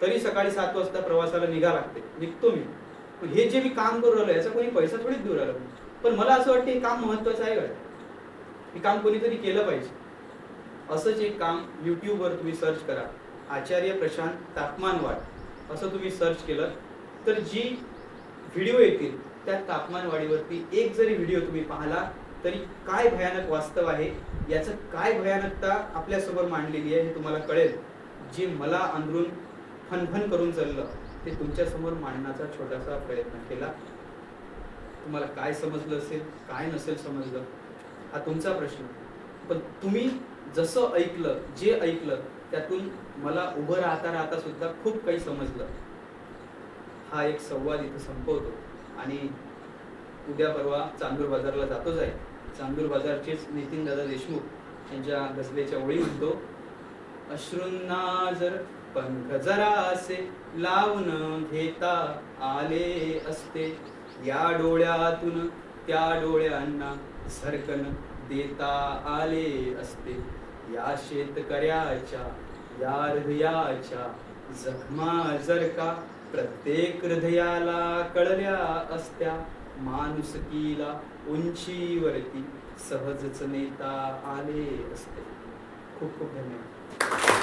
तरी सकाळी सात वाजता प्रवासाला निघा लागते. निघतो मी. पण हे जे मी काम करू राहिलो याचा कोणी पैसा थोडीच देऊ राहिलो. पण मला असं वाटतं हे काम महत्वाचं आहे का? हे काम कोणीतरी केलं पाहिजे. असंच एक काम यूट्यूबवर तुम्ही सर्च करा. आचार्य प्रशांत तापमान वाढ असं तुम्ही सर्च केलं तर जी व्हिडिओ येतील त्या तापमानवाढीवरती एक जरी व्हिडिओ तुम्ही पाहिला तरी काय भयानक वास्तव आहे? याचं काय भयानकता आपल्यासमोर मांडलेली आहे हे तुम्हाला कळेल. जे मला अंदरून फनफन करून चाललं. ते तुमच्यासमोर मांडण्याचा छोटासा प्रयत्न केला. तुम्हाला काय समजलं असेल काय नसेल समजलं? हा तुमचा प्रश्न. पण तुम्ही जसं ऐकलं जे ऐकलं त्यातून मला उभं राहता राहता सुद्धा खूप काही समजलं. हा एक संवाद इथं संपवतो. आणि उद्या परवा चांदूर बाजारला जातोच आहे. चांदूर बाजारचेच नितीन दादा देशमुख यांच्या गजलेच्या ओळी म्हणतो. अश्रूंना जर पंख जरा असे लावून घेता आले असते. या डोळ्यातून त्या डोळ्यांना झरकन देता आले असते. या शेतकऱ्याच्या या हृदयाच्या जखमा जर का प्रत्येक हृदयाला कळल्या असत्या माणुसकीला उंचीवरती सहजच नेता आले असते. खूप खूप धन्यवाद